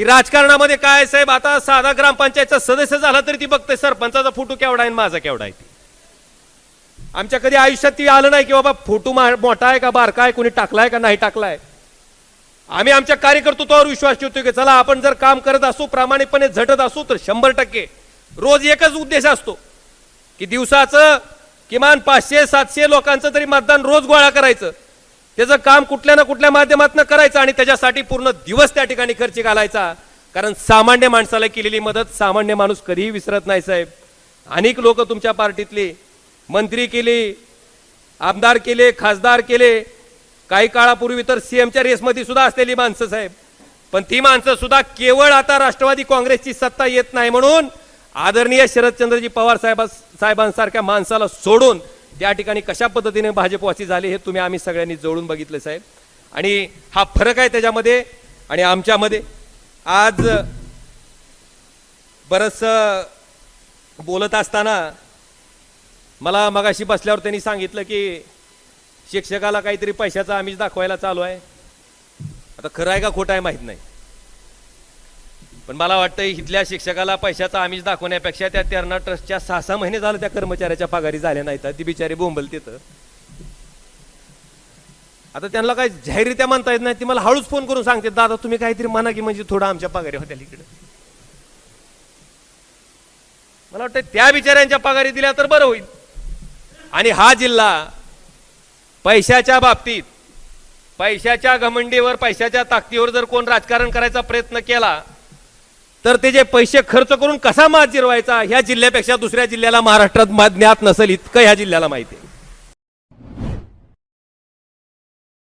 की राजकारणामध्ये काय आहे साहेब? आता साधा ग्रामपंचायतचा सदस्य झाला तरी ती बघते सरपंचाचा फोटो केवढा आहे आणि माझा केवढा आहे आमच्या कधी आयुष्यात ती आलं नाही की बाबा फोटो मा- मोठा आहे का बारका आहे कोणी टाकलाय का नाही टाकलाय? आम्ही आमच्या कार्यकर्तृत्वावर विश्वास ठेवतो की चला आपण जर काम करत असू प्रामाणिकपणे झटत असू तर शंभर टक्के. रोज एकच उद्देश असतो की दिवसाचं किमान पाचशे सातशे लोकांचं तरी मतदान रोज गोळा करायचं. त्याचं काम कुठल्या ना कुठल्या माध्यमातून करायचं आणि त्याच्यासाठी पूर्ण दिवस त्या ठिकाणी खर्च घालायचा. कारण सामान्य माणसाला केलेली मदत सामान्य माणूस कधीही विसरत नाही साहेब. अनेक लोक तुमच्या पार्टीतली. मंत्री केली आमदार केले खासदार केले. काही काळापूर्वी तर सीएमच्या रेसमध्ये सुद्धा असलेली माणसं साहेब. पण ती माणसं सुद्धा केवळ आता राष्ट्रवादी काँग्रेसची सत्ता येत नाही म्हणून आदरणीय शरदचंद्रजी पवार साहेब साहेबांसारख्या माणसाला सोडून त्या ठिकाणी कशा पद्धतीने भाजपवासी झाले हे तुम्ही आम्ही सगळ्यांनी जोडून बघितलं साहेब. आणि हा फरक आहे त्याच्यामध्ये आणि आमच्यामध्ये. आज बरंच बोलत असताना मला मगाशी बसल्यावर त्यांनी सांगितलं की शिक्षकाला काहीतरी पैशाचा आम्हीच दाखवायला चालू आहे. आता खरं आहे का खोटं आहे माहीत नाही. पण मला वाटतं इथल्या शिक्षकाला पैशाचा आमिष दाखवण्यापेक्षा त्या तेरणा ट्रस्टच्या सहा सहा महिने झालं त्या कर्मचाऱ्याच्या पगारी झाल्या नाहीत. ती बिचारी बोंबल तिथं. आता त्यांना काय जाहीररित्या म्हणता येत नाही. ती मला हळूच फोन करून सांगते दादा तुम्ही काहीतरी म्हणा की म्हणजे थोडं आमच्या पगारी होत्या इकडे. मला वाटतं त्या बिचाऱ्यांच्या पगारी दिल्या तर बरं होईल. आणि हा जिल्हा पैशाच्या बाबतीत पैशाच्या घमंडीवर पैशाच्या ताकदीवर जर कोण राजकारण करायचा प्रयत्न केला तर ते जे पैसे खर्च करून कसा मात जिरवायचा ह्या जिल्ह्यापेक्षा दुसऱ्या जिल्ह्याला महाराष्ट्रात ज्ञात नसेल इतकं ह्या जिल्ह्याला माहिती आहे.